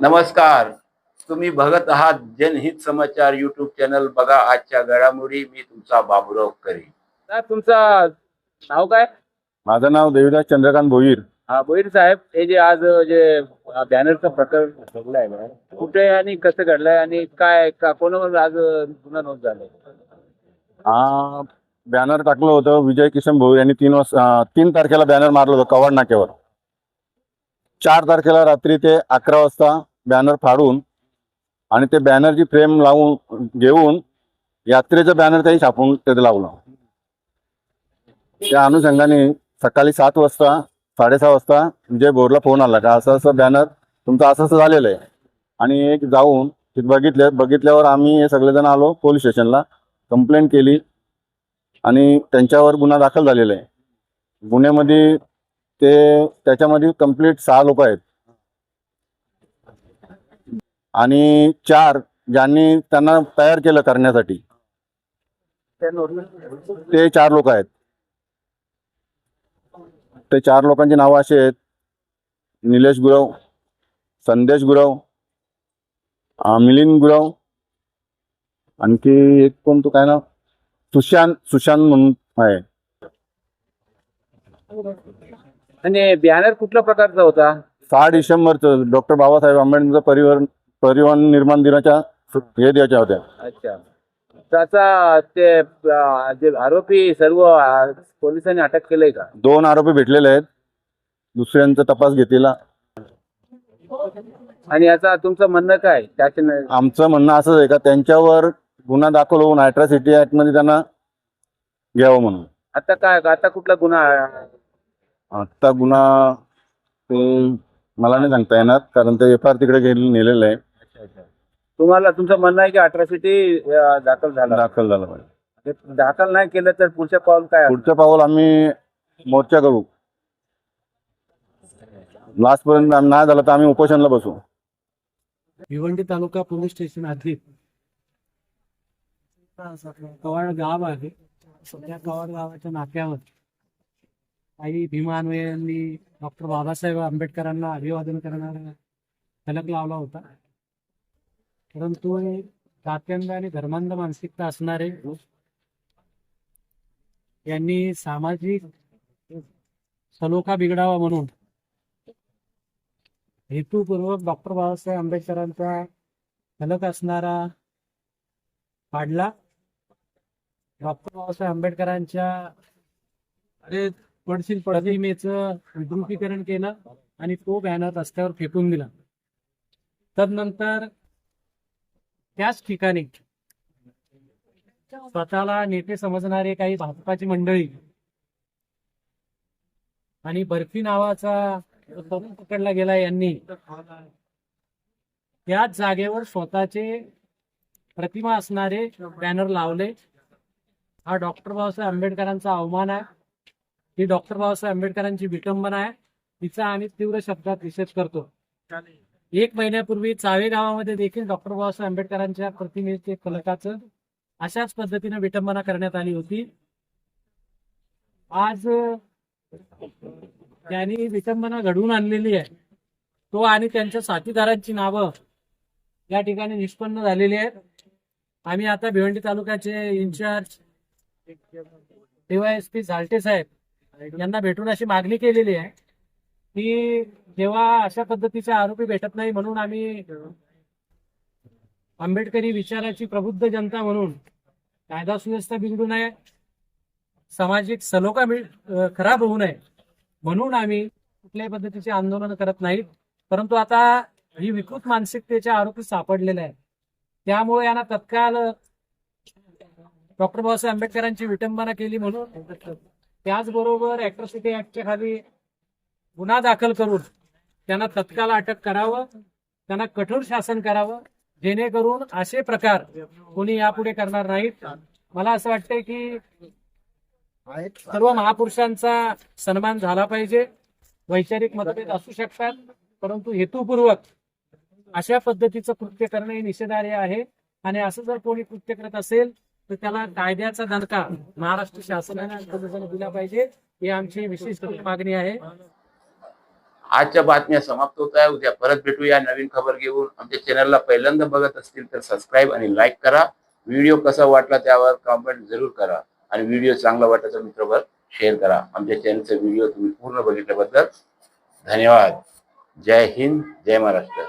नमस्कार. तुम्ही बघत आहात जनहित समाचार युट्यूब चॅनल बघा आजच्या घडामोडी. मी तुमचा बाबुराव करी साहेब तुमचं नाव काय? माझं नाव देवीदास चंद्रकांत भोईर. हा बोईर साहेब हे जे आज जे बॅनरचं प्रकरण घडलंय कुठे आणि कसं घडलंय आणि काय का कोणावर आज गुन्हा नोंद झालाय? हा बॅनर टाकलं होतं विजय किशन भोईर यांनी तीन वाजता तीन तारखेला बॅनर मारलं होतं कवाड नाक्यावर. चार तारखेला रात्री ते अकरा वाजता बॅनर फाडून आणि ते बॅनरची फ्रेम लावून घेऊन यात्रेचं बॅनर त्याही छापून तिथे लावलं. त्या अनुषंगाने सकाळी सात वाजता साडेसहा वाजता विजय भोरला फोन आला. का असं असं बॅनर तुमचं असं असं झालेलं आहे. आणि एक जाऊन तिथे बघितले बघितल्यावर आम्ही हे सगळेजण आलो पोलीस स्टेशनला कंप्लेंट केली आणि त्यांच्यावर गुन्हा दाखल झालेला आहे. गुन्ह्यामध्ये ते त्याच्यामध्ये कंप्लीट सहा लोक आहेत. आणि चार ज्यांनी त्यांना तयार केलं करण्यासाठी. ते चार लोक आहेत. ते चार लोकांची नावं अशी आहेत. निलेश गुरव संदेश गुरव मिलिंद गुरव आणखी एक कोण तो काय ना सुशांत सुशांत म्हणून आहे. आणि बॅनर कुठल्या प्रकारचा होता? सहा डिसेंबरचं डॉक्टर बाबासाहेब आंबेडकर परिवहन परिवहन निर्माण दिनाच्या हे. द्यायच्या होत्या. अच्छा. त्याचा ते अं, जे आरोपी सर्व अं, पोलिसांनी अटक केलंय का? दोन आरोपी भेटलेले आहेत. दुसऱ्यांचा तपास घेतलेला. आणि याचा तुमचं म्हणणं काय? त्याचे न- आमचं म्हणणं असंच आहे का? त्यांच्यावर गुन्हा दाखल होऊन अॅट्रॉसिटी मध्ये त्यांना घ्यावं म्हणून. आता काय आता कुठला गुन्हा? आहे? आत्ता गुन्हा ते मला नाही सांगता येणार कारण ते एफ आर तिकडे गेले नेलेलं आहे. तुम्हाला तुमचं म्हणणं आहे की अठरासिटी दाखल झाला. दाखल झालं पाहिजे. दाखल नाही केलं तर पुढच्या पाऊल काय असेल? पुढचं पाऊल आम्ही मोर्चा करू. लास्ट पर्यंत आम्ही नाही झालं तर आम्ही उपोषणला बसू. भिवंडी तालुका पोलीस स्टेशन हद्दीत कवाड गाव आहे. त्या कवाड गावाच्या नाक्यावर. काही भीमान्वयांनी डॉक्टर बाबासाहेब आंबेडकरांना अभिवादन करणारा फलक लावला होता. परंतु जात्यंध आणि धर्मांध मानसिकता असणारे यांनी सामाजिक सलोखा बिघडावा म्हणून हेतूपूर्वक डॉक्टर बाबासाहेब आंबेडकरांचा फलक असणारा पाडला. डॉक्टर बाबासाहेब आंबेडकरांच्या अरे पडशील प्रतिमेच विद्रुपीकरण केलं आणि तो बॅनर रस्त्यावर फेकून दिला. तदनंतर त्याच ठिकाणी स्वतःला नेते समजणारे काही भाजपाची मंडळी आणि बर्फी नावाचा तरुण पकडला गेला यांनी त्याच जागेवर स्वतःचे प्रतिमा असणारे बॅनर लावले. हा डॉक्टर बाबासाहेब आंबेडकरांचा अवमान आहे. ही डॉक्टर बाबासाहेब आंबेडकरांची विटंबना आहे. तिचा आम्ही तीव्र शब्दात निषेध करतो. एक महिन्यापूर्वी चावे गावामध्ये देखील डॉक्टर बाबासाहेब आंबेडकरांच्या प्रतिमेचे फलकाचं अशाच पद्धतीने विटंबना करण्यात आली होती. आज त्यांनी विटंबना घडवून आणलेली आहे. तो आणि त्यांच्या साथीदारांची नावं या ठिकाणी निष्पन्न झालेली आहेत. आम्ही आता भिवंडी तालुक्याचे इन्चार्ज डीवायएसपी झालटे साहेब यांना भेटून अशी मागणी केलेली आहे. की जेव्हा अशा पद्धतीचे आरोपी भेटत नाही म्हणून आम्ही आंबेडकरी विचाराची प्रबुद्ध जनता म्हणून कायदा सुव्यवस्था बिघडू नये सामाजिक सलोखा खराब होऊ नये म्हणून आम्ही कुठल्याही पद्धतीचे आंदोलन करत नाहीत. परंतु आता ही विकृत मानसिकतेच्या आरोपी सापडलेले आहेत. त्यामुळे यांना तत्काळ डॉक्टर बाबासाहेब आंबेडकरांची विटंबना केली म्हणून त्याचबरोबर अॅट्रॉसिटी ऍक्टच्या खाली गुन्हा दाखल करून त्यांना तत्काळ अटक करावं त्यांना कठोर शासन करावं जेणेकरून असे प्रकार कोणी यापुढे करणार नाहीत. मला असं वाटतंय की सर्व महापुरुषांचा सन्मान झाला पाहिजे. वैचारिक मतभेद असू शकतात परंतु हेतुपूर्वक अशा पद्धतीचं कृत्य करणं हे निषेधार्ह आहे. आणि असं जर कोणी कृत्य करत असेल तर त्याला कायद्याचा दणका महाराष्ट्र शासनाने दिला पाहिजे. ही आमची विशेष मागणी आहे. आजच्या बातम्या समाप्त होत आहे. उद्या परत भेटूया नवीन खबर घेऊन. आमच्या चॅनलला पहिल्यांदा बघत असतील तर सबस्क्राईब आणि लाईक करा. व्हिडिओ कसा वाटला त्यावर कमेंट जरूर करा. आणि व्हिडिओ चांगला वाटला तर मित्रभर शेअर करा. आमच्या चॅनलचा व्हिडिओ तुम्ही पूर्ण बघितल्याबद्दल धन्यवाद. जय हिंद जय महाराष्ट्र.